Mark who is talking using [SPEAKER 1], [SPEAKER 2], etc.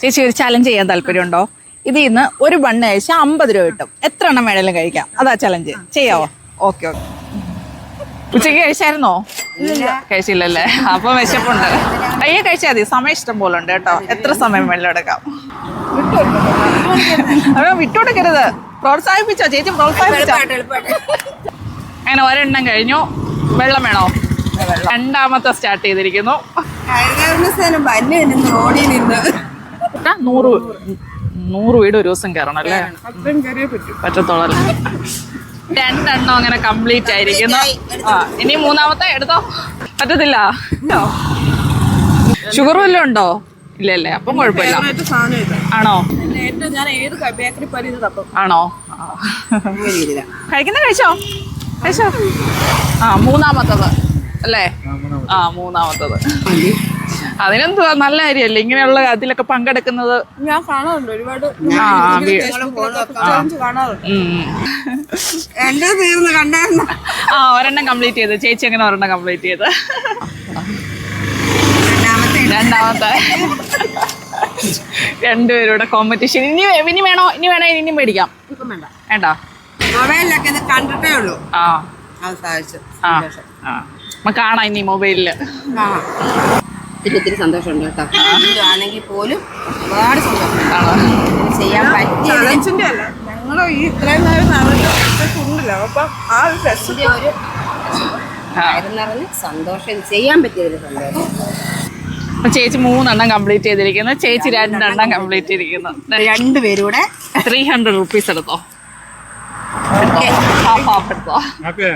[SPEAKER 1] ചേച്ചി ഒരു ചലഞ്ച് ചെയ്യാൻ താല്പര്യമുണ്ടോ? ഇതിൽ നിന്ന് ഒരു ബണ്ണ് കഴിച്ചാൽ അമ്പത് രൂപ കിട്ടും. എത്ര എണ്ണം വേണേലും കഴിക്കാം. അതാ ചലഞ്ച് ചെയ്യാവോ? ഓക്കെ ഓക്കെ ഉച്ചയ്ക്ക് കഴിച്ചായിരുന്നോ? കഴിച്ചില്ലല്ലേ? അപ്പൊ വിശപ്പുണ്ട്. അയ്യെ കഴിച്ചാൽ മതി. സമയം ഇഷ്ടം പോലെ ഉണ്ട് കേട്ടോ. എത്ര സമയം വെള്ളം എടുക്കാം. അപ്പൊ വിട്ടുകൊടുക്കരുത് പ്രോത്സാഹിപ്പിച്ചോ? ചേച്ചി പ്രോത്സാഹിപ്പിച്ചോ? അങ്ങനെ ഒരെണ്ണം കഴിഞ്ഞു. വെള്ളം വേണോ? രണ്ടാമത്തെ സ്റ്റാർട്ട് ചെയ്തിരിക്കുന്നു.
[SPEAKER 2] ഓടി നിന്ന്
[SPEAKER 1] നൂറ് നൂറ് വീട് ഒരു ദിവസം കയറണം അല്ലേ? പറ്റത്തോളല്ലേ? രണ്ടെണ്ണം അങ്ങനെ കംപ്ലീറ്റ് ആയിരിക്കുന്നു. ആ ഇനി മൂന്നാമത്തെ എടുത്തോ? പറ്റത്തില്ല. ഷുഗർ വല്ലതും ഉണ്ടോ? ഇല്ല അല്ലേ അപ്പം കുഴപ്പമില്ല. ആണോ? ആണോ. കഴിക്കുന്ന കഴിച്ചോ? കഴിച്ചോ? ആ മൂന്നാമത്തത്. അല്ലേ? ആ മൂന്നാമത്തത്. അതിനെന്തുവാ? നല്ല കാര്യമല്ലേ ഇങ്ങനെയുള്ള അതിലൊക്കെ പങ്കെടുക്കുന്നത്.
[SPEAKER 2] ഞാൻ കാണാറുണ്ട് ഒരുപാട്.
[SPEAKER 1] ആ ആ.
[SPEAKER 2] എന്റെ തീർന്ന് കണ്ടായിരുന്നു
[SPEAKER 1] ആ ഒരെണ്ണം കംപ്ലീറ്റ് ചെയ്ത്. ചേച്ചി അങ്ങനെ ഒരെണ്ണം കംപ്ലീറ്റ് ചെയ്ത്. രണ്ടാമത്തെ. രണ്ടുപേരുടെ കോമ്പറ്റീഷൻ ഇനി ഇനി വേണോ? ഇനി വേണോ ഇനി മേടിക്കാം.
[SPEAKER 2] വേണ്ട. മൊബൈലിലൊക്കെ ഇത് കണ്ടിട്ടേ ഉള്ളൂ.
[SPEAKER 1] ആ.
[SPEAKER 2] സാധിച്ചു
[SPEAKER 1] ആ ആ. കാണാം ഇനി മൊബൈലിൽ.
[SPEAKER 2] കാണാം. ഒത്തിരി ഒത്തിരി സന്തോഷമുണ്ട് കേട്ടോ. ആണെങ്കിൽ പോലും ഒരുപാട് സന്തോഷം ചെയ്യാൻ പറ്റിയ
[SPEAKER 3] ഞങ്ങളോ അല്ല ഞങ്ങൾ ഈ ഇത്രയും നേരം ഉണ്ടല്ലോ അപ്പം ആ ഒരു രസം.
[SPEAKER 2] ഒരു സന്തോഷം. ചെയ്യാൻ പറ്റിയൊരു സന്തോഷം.
[SPEAKER 1] ചേച്ചി മൂന്നെണ്ണം കംപ്ലീറ്റ് ചെയ്തിരിക്കുന്നു. ചേച്ചി രണ്ടെണ്ണം കംപ്ലീറ്റ് ചെയ്തിരിക്കുന്നു.
[SPEAKER 2] രണ്ടുപേരൂടെ
[SPEAKER 1] ത്രീ ഹൺഡ്രഡ് റുപ്പീസ് എടുത്തോ? ഹാഫ് ഹാഫ് എടുത്തോ?
[SPEAKER 2] ഹാപ്പി?